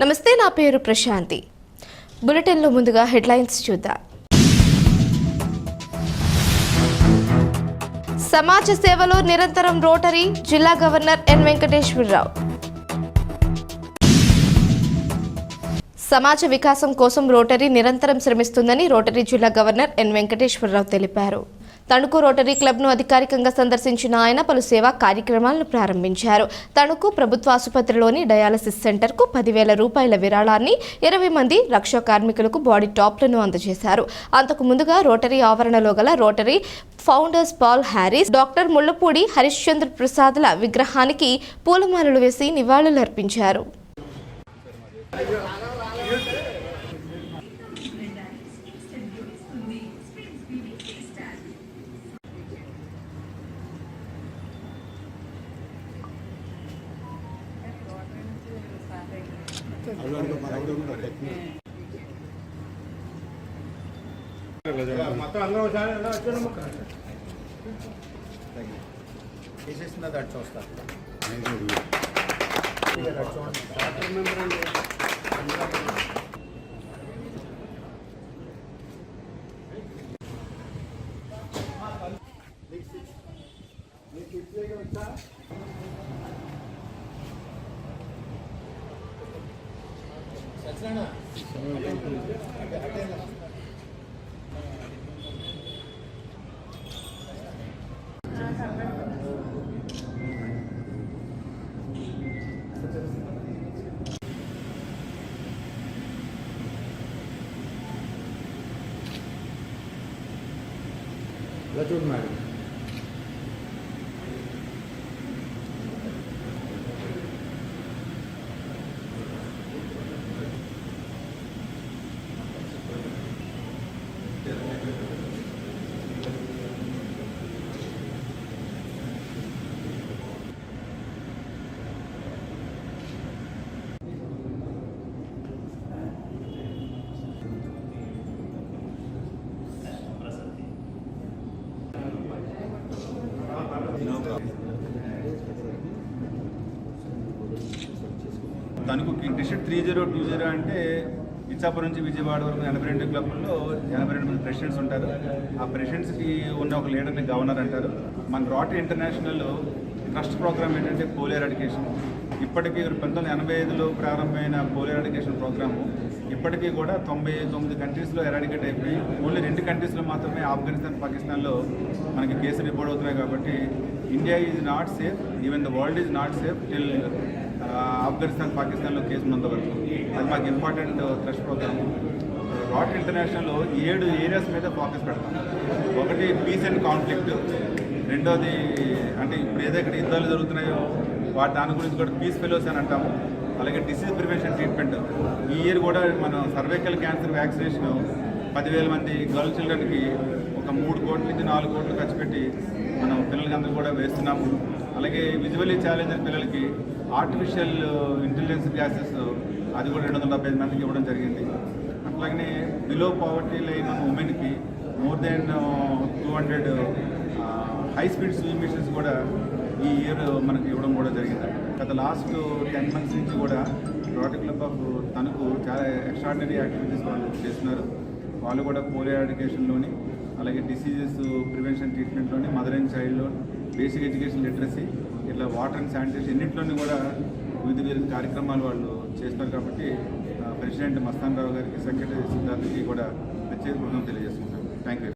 నమస్తే నా పేరు ప్రశాంతి. బులెటిన్లో ముందుగా హెడ్లైన్స్ చూద్దాం. సమాజ సేవలో నిరంతరం రోటరీ జిల్లా గవర్నర్ ఎన్ వెంకటేశ్వరరావు. సమాజ వికాసం కోసం రోటరీ నిరంతరం శ్రమిస్తుందని రోటరీ జిల్లా గవర్నర్ ఎన్ వెంకటేశ్వరరావు తెలిపారు. తణుకు రోటరీ క్లబ్ను అధికారికంగా సందర్శించిన ఆయన పలు సేవా కార్యక్రమాలను ప్రారంభించారు. తణుకు ప్రభుత్వ ఆసుపత్రిలోని డయాలసిస్ సెంటర్కు పదివేల రూపాయల విరాళాన్ని ఇరవై మంది రక్షా కార్మికులకు బాడీ టాప్లను అందజేశారు. అంతకు ముందుగా రోటరీ ఆవరణలో గల Rotary founders Paul Harris doctor Mullapudi Harischandra ప్రసాద్ల విగ్రహానికి పూలమాలలు వేసి నివాళులర్పించారు. మొత్తం అందరూ ఒకసారి ఇలా వచ్చేయమ్మా. తీసేసిన Let's do it, Mary. చూడు Tanuku king district three zero two zero అంటే ఇచ్చాపురం నుంచి విజయవాడ వరకు ఎనభై రెండు క్లబ్ల్లో ఎనభై రెండు మంది ప్రెసిడెంట్స్ ఉంటారు. ఆ ప్రెసిడెంట్స్కి ఉన్న ఒక లీడర్ని గవర్నర్ అంటారు. మన రాటరీ ఇంటర్నేషనల్ ట్రస్ట్ ప్రోగ్రామ్ ఏంటంటే పోలియో ఎడ్యుకేషన్ ఇప్పటికీ పంతొమ్మిది వందల ఎనభై ఐదులో ప్రారంభమైన పోలియో ఎడ్యుకేషన్ ప్రోగ్రాము ఇప్పటికీ కూడా తొంభై తొమ్మిది కంట్రీస్లో ఎరాడికేట్ అయిపోయి ఓన్లీ రెండు కంట్రీస్లో మాత్రమే ఆఫ్ఘనిస్తాన్ పాకిస్తాన్లో మనకి కేసులు రిపోర్ట్ అవుతున్నాయి కాబట్టి India is not safe even the world is not safe till Afghanistan పాకిస్తాన్లో కేసు ఉన్నంత వరకు అది మాకు ఇంపార్టెంట్ uh, క్రష్ ప్రోగ్రామ్. రాట్ ఇంటర్నేషనల్లో ఏడు ఏరియాస్ మీద ఫోకస్ పెడతాం. ఒకటి పీస్ అండ్ కాన్ఫ్లిక్ట్. రెండోది అంటే ఇప్పుడు ఏదైతే యుద్ధాలు జరుగుతున్నాయో వాటి దాని గురించి కూడా పీస్ ఫెలోస్ అని అంటాము. అలాగే డిసీజ్ ప్రివెన్షన్ ట్రీట్మెంట్. ఈ ఇయర్ కూడా మనం సర్వైకల్ క్యాన్సర్ వ్యాక్సినేషన్ పదివేల మంది గర్ల్ చిల్డ్రన్కి ఒక మూడు కోట్ల నుంచి నాలుగు కోట్లు ఖర్చు పెట్టి మనం పిల్లలకి అందరూ కూడా వేస్తున్నాము. అలాగే విజువల్లీ ఛాలెంజ్ పిల్లలకి ఆర్టిఫిషియల్ ఇంటెలిజెన్స్ క్లాసెస్ అది కూడా రెండు వందల డెబ్బై ఐదు మందికి ఇవ్వడం జరిగింది. అట్లాగనే బిలో పావర్టీ లైన్ ఉమెన్కి more than two hundred high speed sewing machines కూడా ఈ ఇయర్ మనకి ఇవ్వడం కూడా జరిగింది. గత లాస్ట్ టెన్ మంత్స్ నుంచి కూడా రోటరీ క్లబ్ ఆఫ్ తణుకు చాలా ఎక్స్ట్రాడినరీ యాక్టివిటీస్ వాళ్ళు చేస్తున్నారు. వాళ్ళు కూడా పోలియో ఎడ్యుకేషన్లోని అలాగే డిసీజెస్ ప్రివెన్షన్ ట్రీట్మెంట్లోని మదర్ అండ్ చైల్డ్లో బేసిక్ ఎడ్యుకేషన్ లిటరసీ ఇట్లా వాటర్ అండ్ శానిటేషన్ ఎన్నింటిలోని కూడా వివిధ వివిధ కార్యక్రమాలు వాళ్ళు చేస్తున్నారు కాబట్టి ప్రెసిడెంట్ మస్తాన్ రావు గారికి సెక్రటరీ సిద్ధార్థకి కూడా ప్రత్యేక బృందం తెలియజేసుకుంటాను థ్యాంక్ యూ